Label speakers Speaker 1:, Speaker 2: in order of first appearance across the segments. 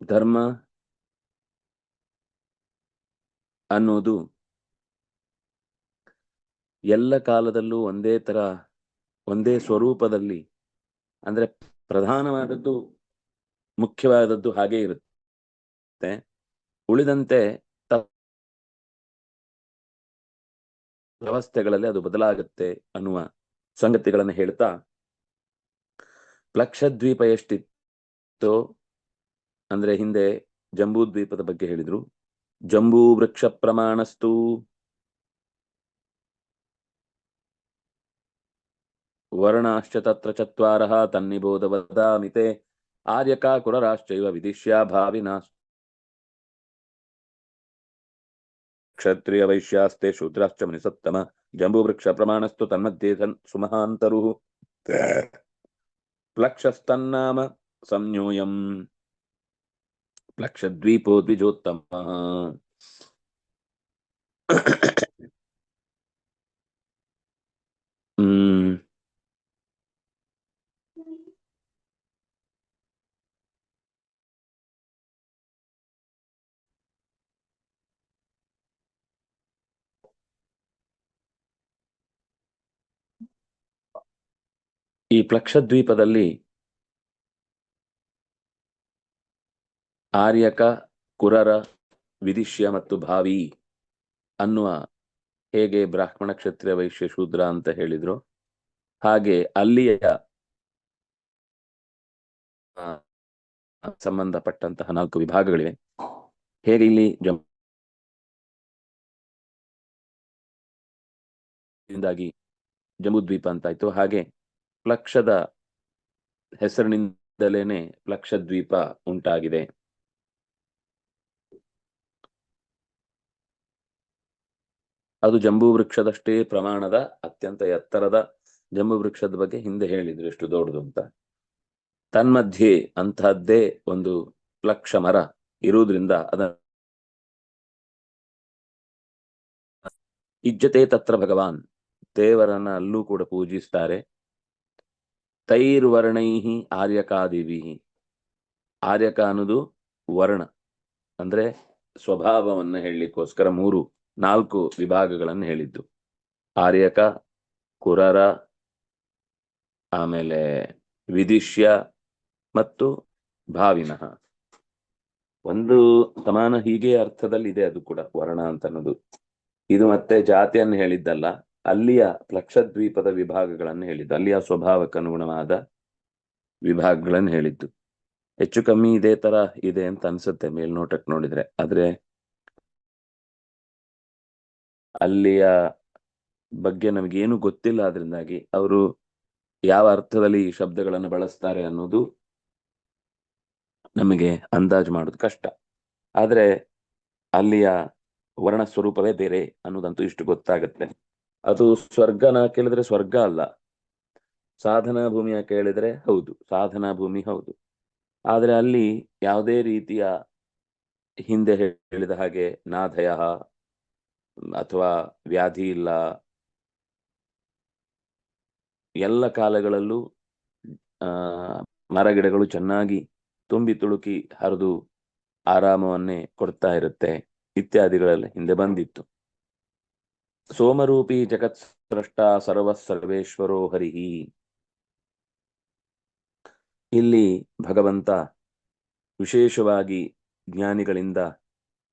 Speaker 1: ಧರ್ಮ ಅನ್ನೋದು ಎಲ್ಲ ಕಾಲದಲ್ಲೂ ಒಂದೇ ತರ ಒಂದೇ ಸ್ವರೂಪದಲ್ಲಿ ಅಂದ್ರೆ ಪ್ರಧಾನವಾದದ್ದು ಮುಖ್ಯವಾದದ್ದು ಹಾಗೆ ಇರುತ್ತೆ. ಉಳಿದಂತೆ ವ್ಯವಸ್ಥೆಗಳಲ್ಲಿ ಅದು ಬದಲಾಗುತ್ತೆ ಅನ್ನುವ ಸಂಗತಿಗಳನ್ನು ಹೇಳ್ತಾ ಪ್ಲಕ್ಷದ್ವೀಪ ಎಷ್ಟಿತ್ತು ಅಂದ್ರೆ ಹಿಂದೆ ಜಂಬೂ ದ್ವೀಪದ ಬಗ್ಗೆ ಹೇಳಿದ್ರು ಜಂಬೂ ವೃಕ್ಷ ಪ್ರಮಾಣಸ್ತು. ವರ್ಣಾಶ್ಚ ತತ್ರ ಚತ್ವಾರಃ ತನ್ನಿಬೋಧ ವದಾಮಿತೆ, ಆರ್ಯಕ ಕುರರಾಶ್ಚೈವ ಭಾವಿ ಭಾವಿನಾ క్షత్రియ వైశ్యాస్తే శూద్రాశ్చ మనిసత్తమ జంబూవృక్ష ప్రమాణస్థు తన్మధ్యే సన్ సుమహాంతరు. ప్లక్షస్తన్నామ సంయూయం ప్లక్షద్వీపో ద్విజోత్తమ ಈ ಪ್ಲಕ್ಷದ್ವೀಪದಲ್ಲಿ ಆರ್ಯಕ, ಕುರರ, ವಿದಿಶ್ಯ ಮತ್ತು ಭಾವಿ ಅನ್ನುವ ಹೇಗೆ ಬ್ರಾಹ್ಮಣ ಕ್ಷತ್ರಿಯ ವೈಶ್ಯ ಶೂದ್ರ ಅಂತ ಹೇಳಿದ್ರು. ಹಾಗೆ ಅಲ್ಲಿಯ ಸಂಬಂಧಪಟ್ಟಂತಹ ನಾಲ್ಕು ವಿಭಾಗಗಳಿವೆ. ಹೇಗೆ ಇಲ್ಲಿ ಜಂಬೂದ್ವೀಪ ಅಂತಾಯ್ತು ಹಾಗೆ ಪ್ಲಕ್ಷದ ಹೆಸರಿನಿಂದಲೇನೆ ಪ್ಲಕ್ಷದ್ವೀಪ ಉಂಟಾಗಿದೆ. ಅದು ಜಂಬೂ ವೃಕ್ಷದಷ್ಟೇ ಪ್ರಮಾಣದ, ಅತ್ಯಂತ ಎತ್ತರದ ಜಂಬೂ ವೃಕ್ಷದ ಬಗ್ಗೆ ಹಿಂದೆ ಹೇಳಿದ್ರು ಎಷ್ಟು ದೊಡ್ಡದು ಅಂತ. ತನ್ಮಧ್ಯೆ ಅಂತಹದ್ದೇ ಒಂದು ಪ್ಲಕ್ಷ ಮರ ಇರುವುದರಿಂದ ಅದ ಇಜ್ಜತೆ ತತ್ರ ಭಗವಾನ್, ದೇವರನ್ನ ಅಲ್ಲೂ ಕೂಡ ಪೂಜಿಸ್ತಾರೆ. ತೈರ್ವರ್ಣೈಹಿ ಆರ್ಯಕಾದಿವಿ ಆರ್ಯಕ ಅನ್ನೋದು ವರ್ಣ, ಅಂದ್ರೆ ಸ್ವಭಾವವನ್ನ ಹೇಳಲಿಕ್ಕೋಸ್ಕರ ಮೂರು, ನಾಲ್ಕು ವಿಭಾಗಗಳನ್ನು ಹೇಳಿದ್ದು. ಆರ್ಯಕ, ಕುರರ, ಆಮೇಲೆ ವಿದಿಶ್ಯ ಮತ್ತು ಭಾವಿನಃ. ಒಂದು ಸಮಾನ ಹೀಗೆ ಅರ್ಥದಲ್ಲಿ ಇದೆ ಅದು ಕೂಡ, ವರ್ಣ ಅಂತ ಅನ್ನೋದು ಇದು ಮತ್ತೆ ಜಾತಿಯನ್ನು ಹೇಳಿದ್ದಲ್ಲ. ಅಲ್ಲಿಯ ಲಕ್ಷದ್ವೀಪದ ವಿಭಾಗಗಳನ್ನು ಹೇಳಿದ್ದು. ಅಲ್ಲಿಯ ಸ್ವಭಾವಕ್ಕೆ ಅನುಗುಣವಾದ ವಿಭಾಗಗಳನ್ನು ಹೇಳಿದ್ದು. ಹೆಚ್ಚು ಕಮ್ಮಿ ಇದೇ ತರ ಇದೆ ಅಂತ ಅನ್ಸುತ್ತೆ ಮೇಲ್ನೋಟಕ್ಕೆ ನೋಡಿದ್ರೆ. ಆದ್ರೆ ಅಲ್ಲಿಯ ಬಗ್ಗೆ ನಮಗೇನು ಗೊತ್ತಿಲ್ಲ ಅದರಿಂದಾಗಿ ಅವರು ಯಾವ ಅರ್ಥದಲ್ಲಿ ಈ ಶಬ್ದಗಳನ್ನು ಬಳಸ್ತಾರೆ ಅನ್ನೋದು ನಮಗೆ ಅಂದಾಜು ಮಾಡೋದು ಕಷ್ಟ. ಆದ್ರೆ ಅಲ್ಲಿಯ ವರ್ಣ ಸ್ವರೂಪವೇ ಬೇರೆ ಅನ್ನೋದಂತೂ ಇಷ್ಟು ಗೊತ್ತಾಗತ್ತೆ. ಅದು ಸ್ವರ್ಗನ ಕೇಳಿದ್ರೆ ಸ್ವರ್ಗ ಅಲ್ಲ. ಸಾಧನಾ ಭೂಮಿಯ ಕೇಳಿದ್ರೆ ಹೌದು, ಸಾಧನಾ ಭೂಮಿ ಹೌದು. ಆದ್ರೆ ಅಲ್ಲಿ ಯಾವುದೇ ರೀತಿಯ ಹಿಂದೆ ಹೇಳಿದ ಹಾಗೆ ನಾಧಯ ಅಥವಾ ವ್ಯಾಧಿ ಇಲ್ಲ. ಎಲ್ಲ ಕಾಲಗಳಲ್ಲೂ ಮರಗಿಡಗಳು ಚೆನ್ನಾಗಿ ತುಂಬಿ ತುಳುಕಿ ಹರಿದು ಆರಾಮವನ್ನೇ ಕೊಡ್ತಾ ಇರುತ್ತೆ ಇತ್ಯಾದಿಗಳೆಲ್ಲ ಹಿಂದೆ ಬಂದಿತ್ತು. ಸೋಮರೂಪಿ ಜಗತ್ ಸರ್ವ ಸರ್ವೇಶ್ವರೋ ಹರಿಹಿ ಇಲ್ಲಿ ಭಗವಂತ ವಿಶೇಷವಾಗಿ ಜ್ಞಾನಿಗಳಿಂದ,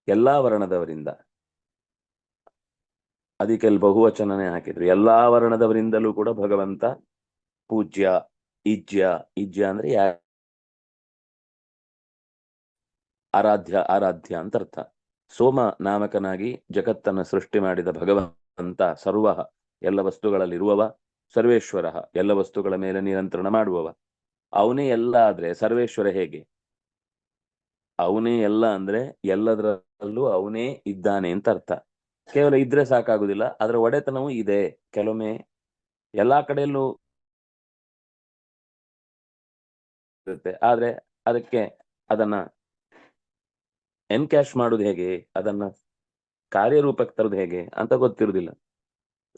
Speaker 1: ಎಲ್ಲಾ ವರ್ಣದವರಿಂದ ಅದಕ್ಕೆ ಅಲ್ಲಿ ಬಹುವಚನನೇ ಹಾಕಿದ್ರು. ಎಲ್ಲಾ ವರ್ಣದವರಿಂದಲೂ ಕೂಡ ಭಗವಂತ ಪೂಜ್ಯ ಇಜ್ಯ ಇಜ್ಯ ಅಂದ್ರೆ ಯಾ, ಆರಾಧ್ಯ ಆರಾಧ್ಯ ಅಂತ ಅರ್ಥ. ಸೋಮ ನಾಮಕನಾಗಿ ಜಗತ್ತನ್ನ ಸೃಷ್ಟಿ ಮಾಡಿದ ಭಗವಂತ ಸರ್ವ ಎಲ್ಲ ವಸ್ತುಗಳಲ್ಲಿರುವವ, ಸರ್ವೇಶ್ವರ ಎಲ್ಲ ವಸ್ತುಗಳ ಮೇಲೆ ನಿಯಂತ್ರಣ ಮಾಡುವವ. ಅವನೇ ಎಲ್ಲ ಆದ್ರೆ ಸರ್ವೇಶ್ವರ ಹೇಗೆ? ಅವನೇ ಎಲ್ಲ ಅಂದ್ರೆ ಎಲ್ಲದರಲ್ಲೂ ಅವನೇ ಇದ್ದಾನೆ ಅಂತ ಅರ್ಥ. ಕೇವಲ ಇದ್ರೆ ಸಾಕಾಗುದಿಲ್ಲ ಅದರ ಒಡೆತನವೂ ಇದೆ. ಕೆಲವೊಮ್ಮೆ ಎಲ್ಲಾ ಕಡೆಯಲ್ಲೂ ಇರುತ್ತೆ. ಆದ್ರೆ ಅದಕ್ಕೆ ಅದನ್ನ ಎನ್ಕ್ಯಾಶ್ ಮಾಡುದು ಹೇಗೆ? ಅದನ್ನ ಕಾರ್ಯರೂಪಕ್ಕೆ ತರೋದು ಹೇಗೆ ಅಂತ ಗೊತ್ತಿರುವುದಿಲ್ಲ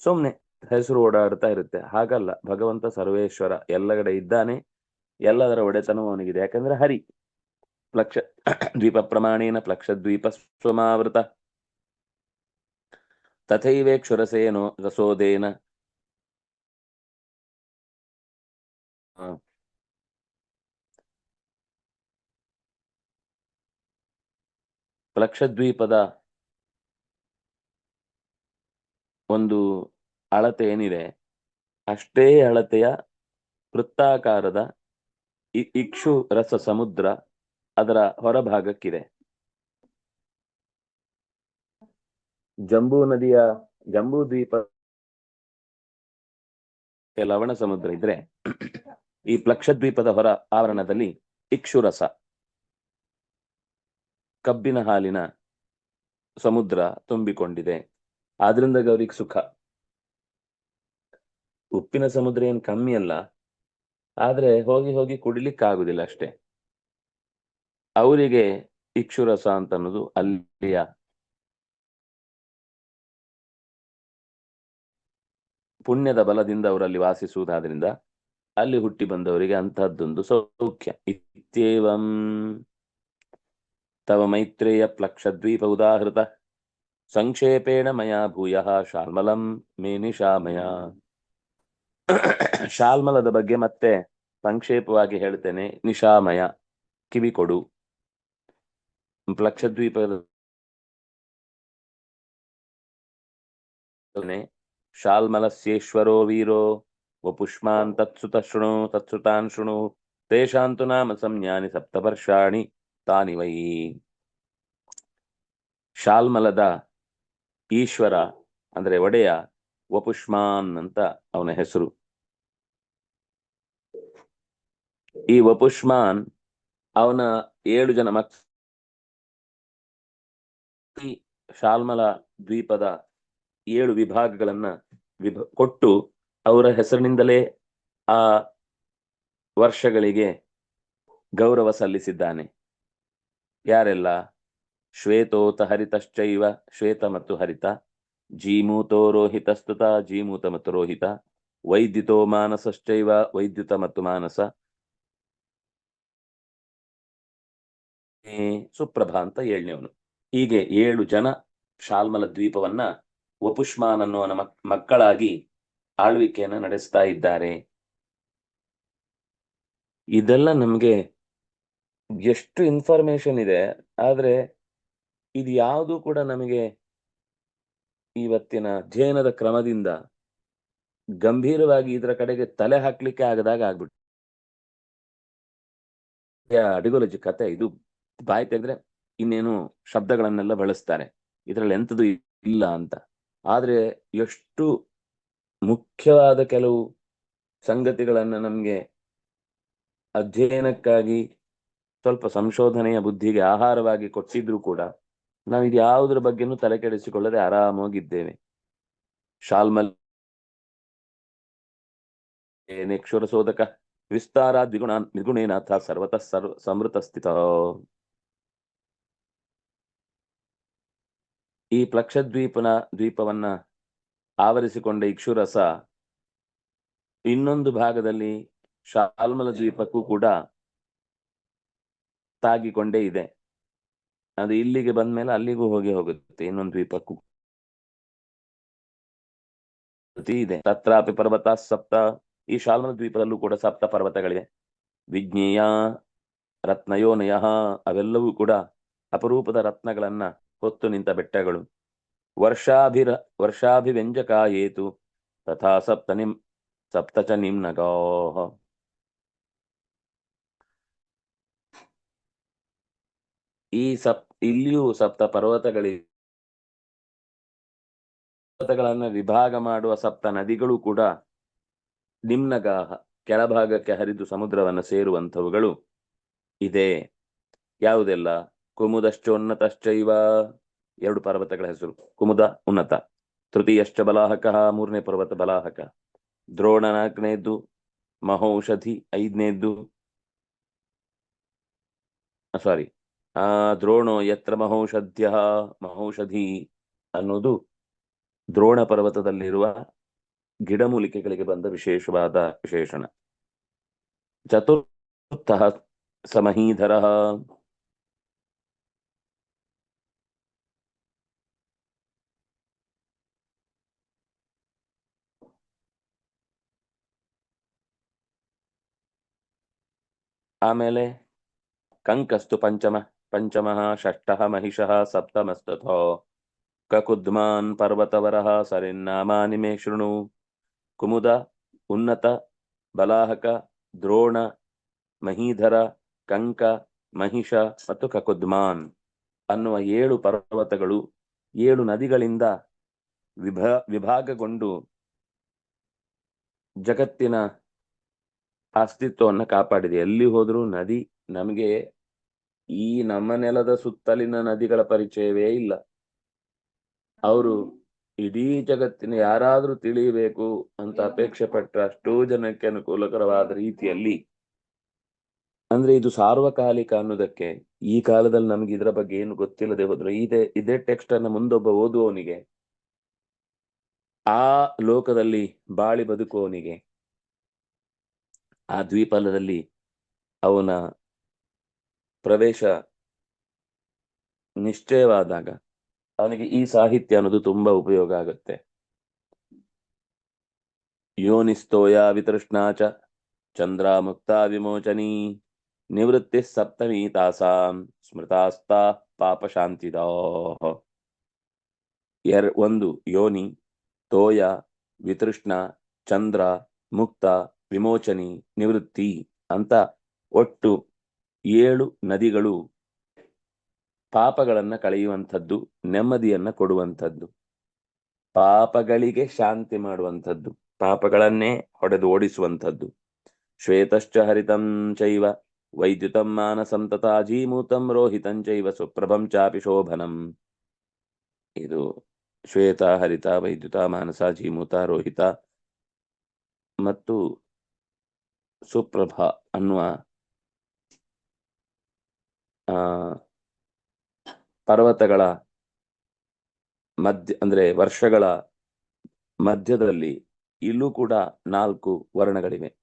Speaker 1: ಸುಮ್ನೆ ಹೆಸರು ಓಡಾಡ್ತಾ ಇರುತ್ತೆ. ಹಾಗಲ್ಲ. ಭಗವಂತ ಸರ್ವೇಶ್ವರ ಎಲ್ಲಗಡೆ ಇದ್ದಾನೆ. ಎಲ್ಲದರ ಒಡೆತನವೂ ಅವನಿಗಿದೆ. ಯಾಕಂದ್ರೆ ಹರಿ. ಪ್ಲಕ್ಷ ದ್ವೀಪ ಪ್ರಮಾಣೇನ ಪ್ಲಕ್ಷ ದ್ವೀಪ ಸ್ವಮಾವೃತ ತಥೈವೇಕ್ಷುರಸೇನೋ ರಸೋದೇನ. ಪ್ಲಕ್ಷದ್ವೀಪದ ಒಂದು ಅಳತೆ ಏನಿದೆ, ಅಷ್ಟೇ ಅಳತೆಯ ವೃತ್ತಾಕಾರದ ಇಕ್ಷು ರಸ ಸಮುದ್ರ ಅದರ ಹೊರಭಾಗಕ್ಕಿದೆ. ಜಂಬೂ ನದಿಯ ಜಂಬೂ ದ್ವೀಪ ಲವಣ ಸಮುದ್ರ ಇದ್ರೆ ಈ ಪ್ಲಕ್ಷದ್ವೀಪದ ಹೊರ ಆವರಣದಲ್ಲಿ ಇಕ್ಷುರಸ ಕಬ್ಬಿನ ಹಾಲಿನ ಸಮುದ್ರ ತುಂಬಿಕೊಂಡಿದೆ. ಆದ್ರಿಂದ ಗೌರಿಗೆ ಸುಖ. ಉಪ್ಪಿನ ಸಮುದ್ರ ಏನ್ ಕಮ್ಮಿ ಅಲ್ಲ, ಆದ್ರೆ ಹೋಗಿ ಹೋಗಿ ಕುಡಿಲಿಕ್ಕಾಗುದಿಲ್ಲ ಅಷ್ಟೇ. ಅವರಿಗೆ ಇಕ್ಷುರಸ ಅಂತ ಅನ್ನೋದು ಅಲ್ಲಿಯ ಪುಣ್ಯದ ಬಲದಿಂದ ಅವರಲ್ಲಿ ವಾಸಿಸುವುದಾದ್ರಿಂದ ಅಲ್ಲಿ ಹುಟ್ಟಿ ಬಂದವರಿಗೆ ಅಂತಹದ್ದೊಂದು ಸೌಖ್ಯ. ಇತ್ಯೇವಂ ತವ ಮೈತ್ರೇಯ ಪ್ಲಕ್ಷದ್ವೀಪ ಉದಾಹೃತ. ಸಂಕ್ಷೇಪೇಣ ಮಯಾ ಭೂಯಃ ಶಾಲ್ಮಲಂ ಮೇನಿಶಾಮಯ ಶಾಲ್ಮಲದ ಬಗ್ಗೆ ಮತ್ತೆ ಸಂಕ್ಷೇಪವಾಗಿ ಹೇಳ್ತೇನೆ. ನಿಶಾಮಯ ಕಿವಿ ಕೊಡು. ಪ್ಲಕ್ಷದ್ವೀಪದ ಶಾಲ್ಮಲಸ್ಯೇಶ್ವರೋ ವೀರೋ, ವಪುಷ್ಮಾನ್ ತತ್ಸುತ ಶೃಣು, ತತ್ಸುತಾನ್ ಶೃಣು, ತೇಷಾಂತು ನಾಮ ಸಂಜ್ಞಾನಿ ಸಪ್ತವರ್ಷಾಣಿ ತಾನಿವೈ। ಶಾಲ್ಮಲದ ಈಶ್ವರ ಅಂದ್ರೆ ಒಡೆಯ ವಪುಷ್ಮಾನ್ ಅಂತ ಅವನ ಹೆಸರು. ಈ ವಪುಷ್ಮಾನ್ ಅವನ ಏಳು ಜನ ಮಕ್ ಶಾಲ್ಮಲ ದ್ವೀಪದ ಏಳು ವಿಭಾಗಗಳನ್ನ ವಿಭ, ಕೊಟ್ಟು ಅವರ ಹೆಸರಿನಿಂದಲೇ ಆ ವರ್ಷಗಳಿಗೆ ಗೌರವ ಸಲ್ಲಿಸಿದ್ದಾನೆ. ಯಾರೆಲ್ಲ? ಶ್ವೇತೋತ ಹರಿತಶ್ಚೈವ, ಶ್ವೇತ ಮತ್ತು ಹರಿತ, ಜೀಮೂತೋ ರೋಹಿತಸ್ತುತ, ಜೀಮೂತ ಮತ್ತು ರೋಹಿತ, ವೈದ್ಯುತೋ ಮಾನಸಶ್ಚೈವ, ವೈದ್ಯುತ ಮತ್ತು ಮಾನಸ. ಸುಪ್ರಭಾ ಅಂತ ಏಳನೇವನು ಹೀಗೆ ಏಳು ಜನ ಶಾಲ್ಮಲ ದ್ವೀಪವನ್ನ ವಪುಷ್ಮಾನ್ ಅನ್ನುವನ ಮಕ್ಕಳಾಗಿ ಆಳ್ವಿಕೆಯನ್ನ ನಡೆಸ್ತಾ ಇದ್ದಾರೆ. ಇದೆಲ್ಲ ನಮ್ಗೆ ಎಷ್ಟು ಇನ್ಫಾರ್ಮೇಶನ್ ಇದೆ, ಆದ್ರೆ ಇದು ಯಾವುದು ಕೂಡ ನಮಗೆ ಇವತ್ತಿನ ಅಧ್ಯಯನದ ಕ್ರಮದಿಂದ ಗಂಭೀರವಾಗಿ ಇದರ ಕಡೆಗೆ ತಲೆ ಹಾಕ್ಲಿಕ್ಕೆ ಆಗದಾಗ ಆಗ್ಬಿಟ್ಟು ಅಡಿಗೊಲಜಿ ಕತೆ ಇದು. ಬಾಯಿ ತೆಗೆದ್ರೆ ಇನ್ನೇನು ಶಬ್ದಗಳನ್ನೆಲ್ಲ ಬಳಸ್ತಾರೆ. ಇದರಲ್ಲಿ ಎಂಥದ್ದು ಇಲ್ಲ ಅಂತ. ಆದ್ರೆ ಎಷ್ಟು ಮುಖ್ಯವಾದ ಕೆಲವು ಸಂಗತಿಗಳನ್ನ ನಮ್ಗೆ ಅಧ್ಯಯನಕ್ಕಾಗಿ ಸ್ವಲ್ಪ ಸಂಶೋಧನೆಯ ಬುದ್ಧಿಗೆ ಆಹಾರವಾಗಿ ಕೊಟ್ಟಿದ್ರು ಕೂಡ ನಾವು ಇದು ಯಾವುದ್ರ ಬಗ್ಗೆನೂ ತಲೆ ಕೆಡಿಸಿಕೊಳ್ಳದೆ ಆರಾಮಾಗಿದ್ದೇವೆ. ಶಾಲ್ಮಲ್ ನೇಕ್ಷುರ ಸೋದಕ ವಿಸ್ತಾರ ದ್ವಿಗುಣ ದ್ವಿಗುಣೇನಾಥ ಸರ್ವತಃ ಸರ್ವ ಸಮೃತ ಸ್ಥಿತ ಈ ಪ್ಲಕ್ಷದ್ವೀಪನ ದ್ವೀಪವನ್ನ ಆವರಿಸಿಕೊಂಡ ಇಕ್ಷುರಸ ಇನ್ನೊಂದು ಭಾಗದಲ್ಲಿ ಶಾಲ್ಮಲ ದ್ವೀಪಕ್ಕೂ ಕೂಡ ತಾಗಿಕೊಂಡೇ ಇದೆ. ಅದು ಇಲ್ಲಿಗೆ ಬಂದ್ಮೇಲೆ ಅಲ್ಲಿಗೂ ಹೋಗಿ ಹೋಗುತ್ತೆ. ಇನ್ನೊಂದು ದ್ವೀಪಕ್ಕೂ ಇದೆ. ತತ್ರಾಪಿ ಪರ್ವತ, ಸಪ್ತ, ಈ ಶಾಲ್ಮಲ ದ್ವೀಪದಲ್ಲೂ ಕೂಡ ಸಪ್ತ ಪರ್ವತಗಳಿವೆ. ವಿಜ್ಞೇಯ, ರತ್ನಯೋನಯ, ಅವೆಲ್ಲವೂ ಕೂಡ ಅಪರೂಪದ ರತ್ನಗಳನ್ನ ಹೊತ್ತು ನಿಂತ ಬೆಟ್ಟಗಳು. ವರ್ಷಾಭಿರ ವರ್ಷಾಭಿವ್ಯಂಜಕ ಏತು ತಥಾ ಸಪ್ತ ನಿಮ್ ಸಪ್ತ ಚ ಈ ಸಪ್, ಇಲ್ಲಿಯೂ ಸಪ್ತ ಪರ್ವತಗಳಿವೆ ಪರ್ವತಗಳನ್ನ ವಿಭಾಗ ಮಾಡುವ ಸಪ್ತ ನದಿಗಳು ಕೂಡ ನಿಮ್ನಗಾಹ, ಕೆಳಭಾಗಕ್ಕೆ ಹರಿದು ಸಮುದ್ರವನ್ನು ಸೇರುವಂಥವುಗಳು. ಇದೆ ಯಾವುದೆಲ್ಲ? ಕುಮುದಶ್ಚೋನ್ನತಶ್ಚೈವ ಎರಡು ಪರ್ವತಗಳ ಹೆಸರು. ಕುಮುದ, ಉನ್ನತ. ತೃತೀಯಶ್ಚ ಬಲಾಹಕ, ಮೂರನೇ ಪರ್ವತ ಬಲಾಹಕ. ದ್ರೋಣ ನಾಲ್ಕನೇದ್ದು, ಮಹೌಷಧಿ ಐದನೇದ್ದು ಸಾರಿ ಆ ದ್ರೋಣೋ ಯತ್ರ ಮಹೌಷಧ್ಯ ಮಹೌಷಧಿ ಅನ್ನೋದು ದ್ರೋಣ ಪರ್ವತದಲ್ಲಿರುವ ಗಿಡಮೂಲಿಕೆಗಳಿಗೆ ಬಂದ ವಿಶೇಷವಾದ ವಿಶೇಷಣ. ಚತುರ್ಥ ಸಮಹೀಧರ. ಆಮೇಲೆ ಕಂಕಸ್ತು ಪಂಚಮ. ಪಂಚಮಃ ಷಷ್ಠಃ ಮಹಿಷಃ ಸಪ್ತಮಸ್ತಥೋ ಕಕುದ್ಮಾನ್ ಪರ್ವತವರಃ ಸರಿನ್ನಾಮಾನಿ ಮೇ ಶೃಣು ಕುಮುದ ಉನ್ನತ ಬಲಾಹಕ ದ್ರೋಣ ಮಹೀಧರ ಕಂಕ ಮಹಿಷ ಮತ್ತು ಕಕುದ್ಮಾನ್ ಅನ್ನುವ ಏಳು ಪರ್ವತಗಳು ಏಳು ನದಿಗಳಿಂದ ವಿಭ, ವಿಭಾಗಗೊಂಡು ಜಗತ್ತಿನ ಅಸ್ತಿತ್ವವನ್ನು ಕಾಪಾಡಿದೆ. ಎಲ್ಲಿ ಹೋದರೂ ನದಿ ನಮಗೆ ಈ ನಮ್ಮ ನೆಲದ ಸುತ್ತಲಿನ ನದಿಗಳ ಪರಿಚಯವೇ ಇಲ್ಲ. ಅವರು ಇಡೀ ಜಗತ್ತಿನ ಯಾರಾದ್ರೂ ತಿಳಿಯಬೇಕು ಅಂತ ಅಪೇಕ್ಷೆ ಪಟ್ಟ ಅಷ್ಟೋ ಜನಕ್ಕೆ ಅನುಕೂಲಕರವಾದ ರೀತಿಯಲ್ಲಿ. ಅಂದ್ರೆ ಇದು ಸಾರ್ವಕಾಲಿಕ ಅನ್ನೋದಕ್ಕೆ ಈ ಕಾಲದಲ್ಲಿ ನಮ್ಗೆ ಇದರ ಬಗ್ಗೆ ಏನು ಗೊತ್ತಿಲ್ಲದೆ ಹೋದ್ರೆ ಇದೇ ಇದೇ ಟೆಕ್ಸ್ಟ್ ಅನ್ನ ಮುಂದೊಬ್ಬ ಓದುವವನಿಗೆ, ಆ ಲೋಕದಲ್ಲಿ ಬಾಳಿ ಬದುಕುವವನಿಗೆ, ಆ ದ್ವೀಪದಲ್ಲಿ ಅವನ ಪ್ರವೇಶ ನಿಶ್ಚಯವಾದಾಗ ಅವನಿಗೆ ಈ ಸಾಹಿತ್ಯ ಅನ್ನೋದು ತುಂಬಾ ಉಪಯೋಗ ಆಗುತ್ತೆ. ಯೋನಿಸ್ತೋಯ ವಿತೃಷ್ಣಾಚ ಚ ಚಂದ್ರ ಮುಕ್ತ ವಿಮೋಚನಿ ನಿವೃತ್ತಿ ಸಪ್ತಮಿ ತಾಸಾಂ ಸ್ಮೃತಾಸ್ತಾ ಪಾಪ ಶಾಂತಿದೋ. ಎರ್ ಒಂದು ಯೋನಿ ತೋಯ ವಿತೃಷ್ಣ ಚಂದ್ರ ಮುಕ್ತ ವಿಮೋಚನಿ ನಿವೃತ್ತಿ ಅಂತ ಒಟ್ಟು ಏಳು ನದಿಗಳು ಪಾಪಗಳನ್ನು ಕಳೆಯುವಂಥದ್ದು, ನೆಮ್ಮದಿಯನ್ನ ಕೊಡುವಂಥದ್ದು, ಪಾಪಗಳಿಗೆ ಶಾಂತಿ ಮಾಡುವಂಥದ್ದು, ಪಾಪಗಳನ್ನೇ ಹೊಡೆದು ಓಡಿಸುವಂಥದ್ದು. ಶ್ವೇತಶ್ಚ ಹರಿತಂ ಚೈವ, ವೈದ್ಯುತಂ ಮಾನಸಂ ತಥಾ ಜೀಮೂತಂ ರೋಹಿತಂ ಚೈವ, ಸುಪ್ರಭಂ ಚಾಪಿ ಶೋಭನಂ. ಇದು ಶ್ವೇತ, ಹರಿತ, ವೈದ್ಯುತ, ಮಾನಸ ಜೀಮೂತ ರೋಹಿತ ಮತ್ತು ಸುಪ್ರಭ ಅನ್ನುವ ಪರ್ವತಗಳ ಮಧ್ಯ, ಅಂದ್ರೆ ವರ್ಷಗಳ ಮಧ್ಯದಲ್ಲಿ ಇಲ್ಲೂ ಕೂಡ ನಾಲ್ಕು ವರ್ಣಗಳಿವೆ.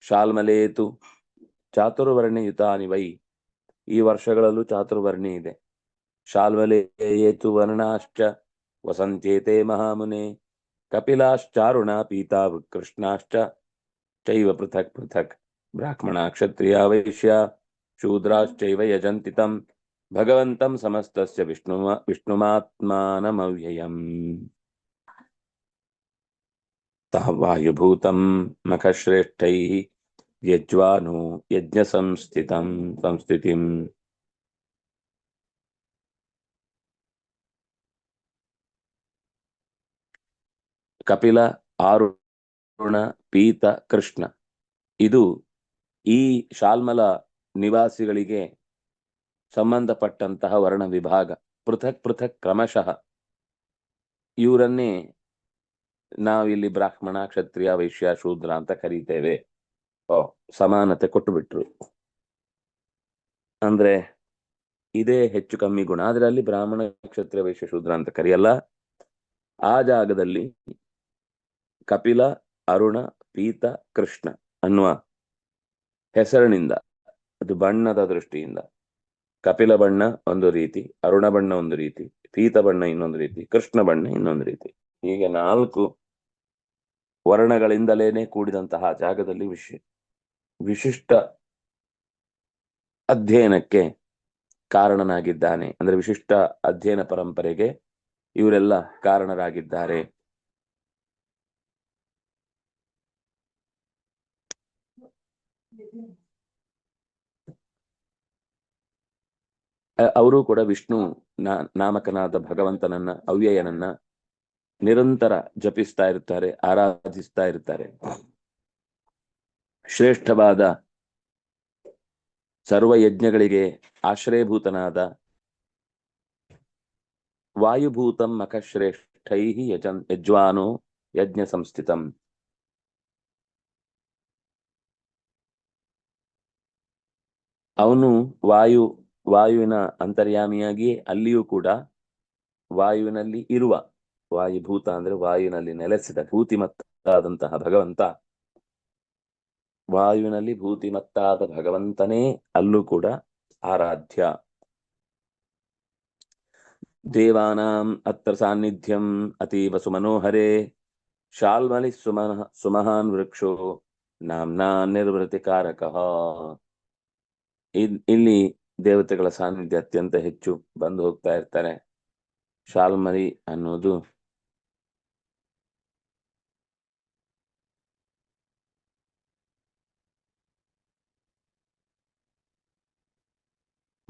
Speaker 1: ಶಾಲ್ಮಲೇತು ಚಾತುರ್ವರ್ಣಯುತಾನಿ ವೈ ಈ ವರ್ಷಗಳಲ್ಲೂ ಚಾತುರ್ವರ್ಣಿ ಇದೆ. ಶಾಲ್ಮಲೇತು ವರ್ಣಾಶ್ಚ ವಸಂತ್ಯೇತೆ ಮಹಾಮುನೆ. ಕಪಿಲಾಶ್ಚಾರುಣ ಪೀತಾ ಕೃಷ್ಣಾಶ್ಚ. ಚೈವ ಪೃಥಕ್ ಪೃಥಕ್ ಬ್ರಾಹ್ಮಣ ಕ್ಷತ್ರಿಯ ವೈಶ್ಯ. ಶೂದ್ರಾಶ್ಚೈವ ಯಜಂತಿ ತಂ ಭಗವಂತಂ ಸಮಸ್ತಸ್ಯ ವಿಷ್ಣು ವಿಷ್ಣುಮಾತ್ಮಾನಮವ್ಯಯಂ ತಃ ವಾಯುಭೂತಂ ಮಖಶ್ರೇಷ್ಠೈಃ ಯಜ್ವಾನು ಯಜ್ಞ ಸಂಸ್ಥಿತಂ ಸಂಸ್ಥಿತಿಂ ಕಪಿಲ ಆರುಣ ಪೀತ ಕೃಷ್ಣ ಇದು ಈ ಶಾಲ್ಮಲ ನಿವಾಸಿಗಳಿಗೆ ಸಂಬಂಧಪಟ್ಟಂತಹ ವರ್ಣ ವಿಭಾಗ. ಪೃಥಕ್ ಪೃಥಕ್ ಕ್ರಮಶಃ ಇವರನ್ನೇ ನಾವಿಲ್ಲಿ ಬ್ರಾಹ್ಮಣ, ಕ್ಷತ್ರಿಯ, ವೈಶ್ಯ, ಶೂದ್ರ ಅಂತ ಕರೀತೇವೆ. ಓ, ಸಮಾನತೆ ಕೊಟ್ಟು ಬಿಟ್ರು ಅಂದ್ರೆ ಇದೇ ಹೆಚ್ಚು ಕಮ್ಮಿ ಗುಣ. ಆದ್ರೆ ಅಲ್ಲಿ ಬ್ರಾಹ್ಮಣ, ಕ್ಷತ್ರಿಯ, ವೈಶ್ಯ, ಶೂದ್ರ ಅಂತ ಕರೆಯಲ್ಲ. ಆ ಜಾಗದಲ್ಲಿ ಕಪಿಲ, ಅರುಣ, ಪೀತ, ಕೃಷ್ಣ ಅನ್ನುವ ಹೆಸರಿನಿಂದ ಅದು ಬಣ್ಣದ ದೃಷ್ಟಿಯಿಂದ. ಕಪಿಲ ಬಣ್ಣ ಒಂದು ರೀತಿ, ಅರುಣ ಬಣ್ಣ ಒಂದು ರೀತಿ, ಪೀತ ಬಣ್ಣ ಇನ್ನೊಂದು ರೀತಿ, ಕೃಷ್ಣ ಬಣ್ಣ ಇನ್ನೊಂದು ರೀತಿ. ಹೀಗೆ ನಾಲ್ಕು ವರ್ಣಗಳಿಂದಲೇನೆ ಕೂಡಿದಂತಹ ಜಾಗದಲ್ಲಿ ವಿಶಿ, ವಿಶಿಷ್ಟ ಅಧ್ಯಯನಕ್ಕೆ ಕಾರಣನಾಗಿದ್ದಾನೆ. ಅಂದ್ರೆ ವಿಶಿಷ್ಟ ಅಧ್ಯಯನ ಪರಂಪರೆಗೆ ಇವರೆಲ್ಲ ಕಾರಣರಾಗಿದ್ದಾರೆ. ಅವರು ಕೂಡ ವಿಷ್ಣು ನಾಮಕನಾದ ಭಗವಂತನನ್ನ, ಅವ್ಯಯನನ್ನ ನಿರಂತರ ಜಪಿಸ್ತಾ ಇರ್ತಾರೆ, ಆರಾಧಿಸ್ತಾ ಇರ್ತಾರೆ. ಶ್ರೇಷ್ಠವಾದ ಸರ್ವ ಯಜ್ಞಗಳಿಗೆ ಆಶ್ರಯಭೂತನಾದ ವಾಯುಭೂತಂ ಮಖಶ್ರೇಷ್ಠೈ ಯಜನ್ ಯಜ್ವಾನೋ ಯಜ್ಞ ಸಂಸ್ಥಿತಂ. ಅವನು ವಾಯು ವಾಯುವಿನ ಅಂತರ್ಯಾಮಿಯಾಗಿ ಅಲ್ಲಿಯೂ ಕೂಡ ವಾಯುವಿನಲ್ಲಿ ಇರುವ ವಾಯುಭೂತ ಅಂದ್ರೆ ವಾಯುವಿನಲ್ಲಿ ನೆಲೆಸಿದ ಭೂತಿ ಮತ್ತು ಭೂತಿಮತ್ತಾದಂತಹ ಭಗವಂತ. ವಾಯುವಿನಲ್ಲಿ ಭೂತಿಮತ್ತಾದ ಭಗವಂತನೇ ಅಲ್ಲೂ ಕೂಡ ಆರಾಧ್ಯ. ದೇವಾನಾಂ ಅತ್ರ ಸಾನ್ನಿಧ್ಯಂ ಅತೀವ ಸುಮನೋಹರೆ, ಶಾಲ್ಮಲಿ ಸುಮನ ಸುಮಹಾನ್ ವೃಕ್ಷೋ ನಾಮ್ನಾ ನಿರ್ವೃತಿಕಾರಕ. ಇಲ್ಲಿ ದೇವತೆಗಳ ಸಾನ್ನಿಧ್ಯ ಅತ್ಯಂತ ಹೆಚ್ಚು ಬಂದು ಹೋಗ್ತಾ ಇರ್ತಾರೆ. ಶಾಲ್ಮರಿ ಅನ್ನೋದು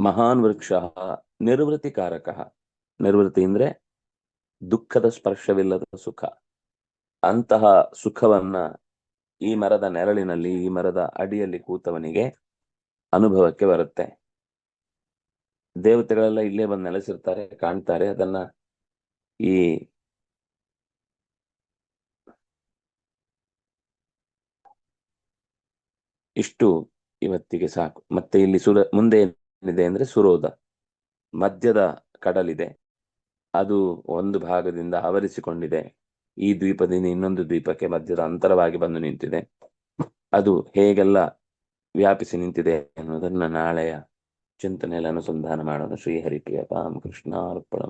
Speaker 1: ಮಹಾನ್ ವೃಕ್ಷ ನಿರ್ವೃತ್ತಿಕಾರಕ. ನಿರ್ವೃತಿ ಅಂದ್ರೆ ದುಃಖದ ಸ್ಪರ್ಶವಿಲ್ಲದ ಸುಖ. ಅಂತಹ ಸುಖವನ್ನ ಈ ಮರದ ನೆರಳಿನಲ್ಲಿ, ಈ ಮರದ ಅಡಿಯಲ್ಲಿ ಕೂತವನಿಗೆ ಅನುಭವಕ್ಕೆ ಬರುತ್ತೆ. ದೇವತೆಗಳೆಲ್ಲ ಇಲ್ಲೇ ಬಂದು ನೆಲೆಸಿರ್ತಾರೆ, ಕಾಣ್ತಾರೆ. ಅದನ್ನ ಈ ಇಷ್ಟು ಇವತ್ತಿಗೆ ಸಾಕು. ಮತ್ತೆ ಇಲ್ಲಿ ಸುರ, ಮುಂದೆ ಏನಿದೆ ಅಂದ್ರೆ ಸುರೋದ. ಮಧ್ಯದ ಕಡಲಿದೆ. ಅದು ಒಂದು ಭಾಗದಿಂದ ಆವರಿಸಿಕೊಂಡಿದೆ. ಈ ದ್ವೀಪದಿಂದ ಇನ್ನೊಂದು ದ್ವೀಪಕ್ಕೆ ಮಧ್ಯದ ಅಂತರವಾಗಿ ಬಂದು ನಿಂತಿದೆ. ಅದು ಹೇಗೆಲ್ಲ ವ್ಯಾಪಿಸಿ ನಿಂತಿದೆ ಅನ್ನೋದನ್ನ ನಾಳೆಯ ಚಿಂತನೆಯಲ್ಲಿ ಅನುಸಂಧಾನ ಮಾಡೋದು ಶ್ರೀಹರಿಪ್ರಿಯ ತಾಂ ಕೃಷ್ಣ ಅರ್ಪಣ